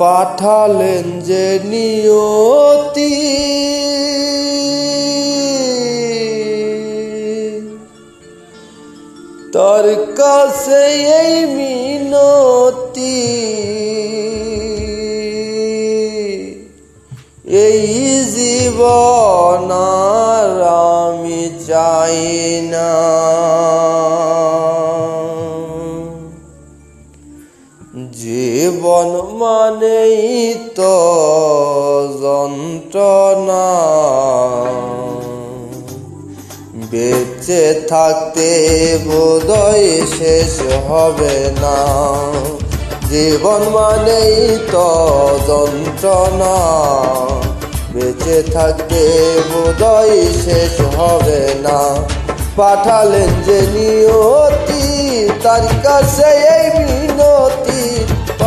পাঠালেন যে নিয়তি। তার কাছে এই মিনতি। এই জীবন আমি চাই না। জীবন মানেই তো যন্ত্রণা। বেঁচে থাকতে বোধই শেষ হবে না। জীবন মানেই তো যন্ত্রণা। বেঁচে থাকতে বোধই শেষ হবে না। পাঠালেন যে নিয়তি, তার কাছে এই মিনতি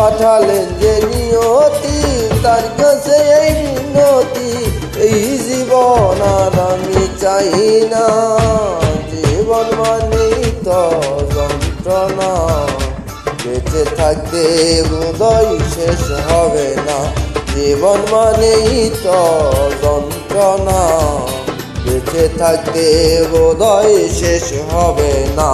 পাঠালেন যে নিয়তি, তার কাছে এই মিনতি এই জীবন আর আমি চাই না। জীবন মানেই তো যন্ত্রণা, বেঁচে থাকতে বোধই শেষ হবে না। জীবন মানেই তো যন্ত্রণা, বেঁচে থাকতে বোধই শেষ হবে না।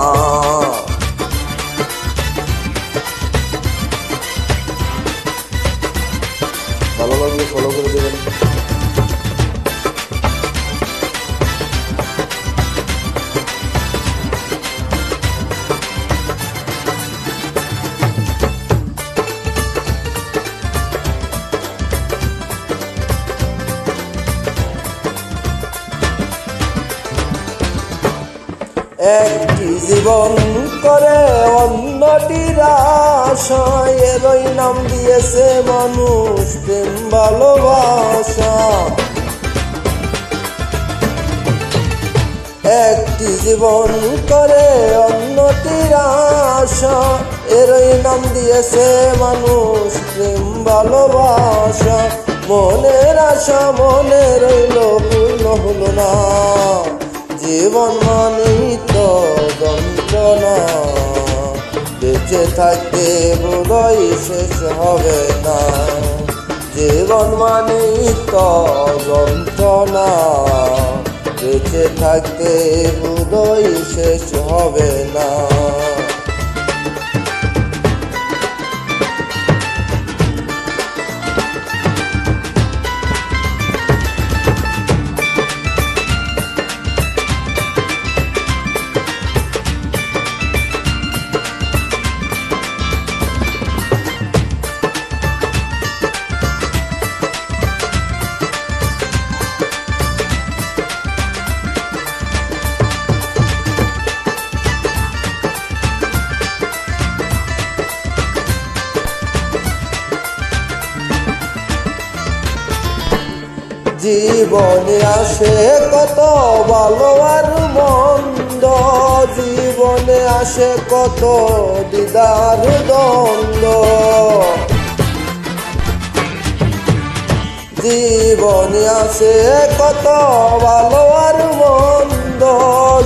একটি জীবন করে অন্যটির আশায় এরই নাম দিয়েছে মানুষ প্রেম, ভালোবাসা। একটি জীবন করে অন্যটির আশা এরই নাম দিয়েছে মানুষ প্রেম, ভালোবাসা। মনের আশা, মনে রইল, পূর্ণ হলো না। জীবন মানেই যন্ত্রণা বেঁচে থাকতে বোধই শেষ হবে না। জীবন মানে তো যন্ত্রণা। বেঁচে থাকতে বোধই শেষ হবে না। জীবনে আসে কত ভালো আর মন্দ। জীবনে আসে কত দিদার দ্বন্দ্ব। জীবনে আসে কত ভালো আর মন্দ।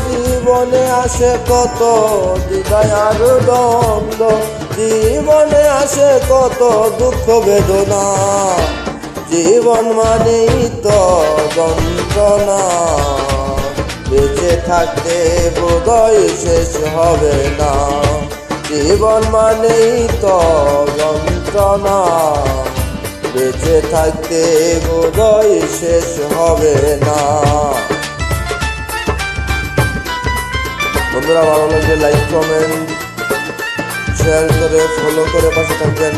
জীবনে আসে কত দিদার দ্বন্দ্ব। জীবনে আসে কত দুঃখ বেদনা। জীবন মানেই তো যন্ত্রণা। বেঁচে থাকতে বোধই শেষ হবে না। জীবন মানেই তো যন্ত্রণা। বেঁচে থাকতে বোধই শেষ হবে না। বন্ধুরা, ভালো লাগলে লাইক কমেন্ট শেয়ার করে ফলো করে পাশে থাকবেন।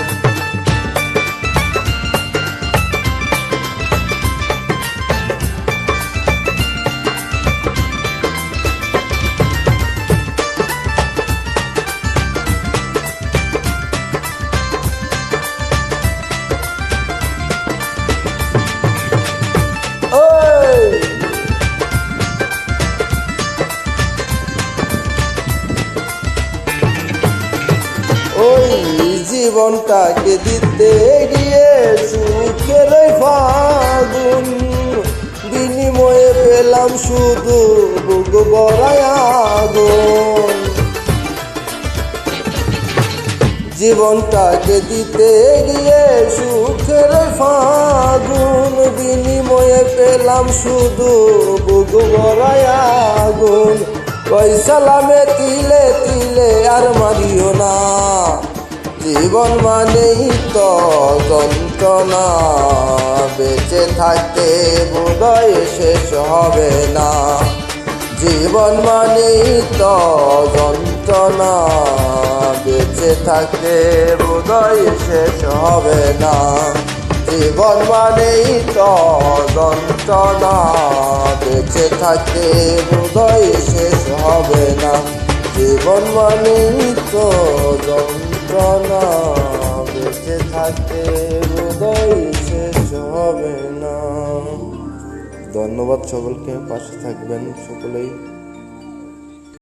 জীবনটাকে দিতে গিয়ে সুখের ফাগুন। বিনিময়ে পেলাম শুধু বুক বড়ায় আগুন। জীবনটাকে দিতে গিয়ে সুখের ফাগুন। বিনিময়ে পেলাম শুধু বুক ভরায় আগুন। কই সালামে তিলে তিলে আর না জীবন মানেই তো যন্ত্রণা। বেঁচে থাকতে বোধয় শেষ হবে না। জীবন মানেই তো যন্ত্রণা। বেঁচে থাকতে বোধয় শেষ হবে না। জীবন মানেই তো যন্ত্রণা। বেঁচে থাকতে বোধয় শেষ হবে না। জীবন মানেই তো যন্ত্রণা। বেঁচে থাকতে বোধয় শেষ হবে না ধন্যবাদ সকলকে পাশে থাকবেন সকলেই।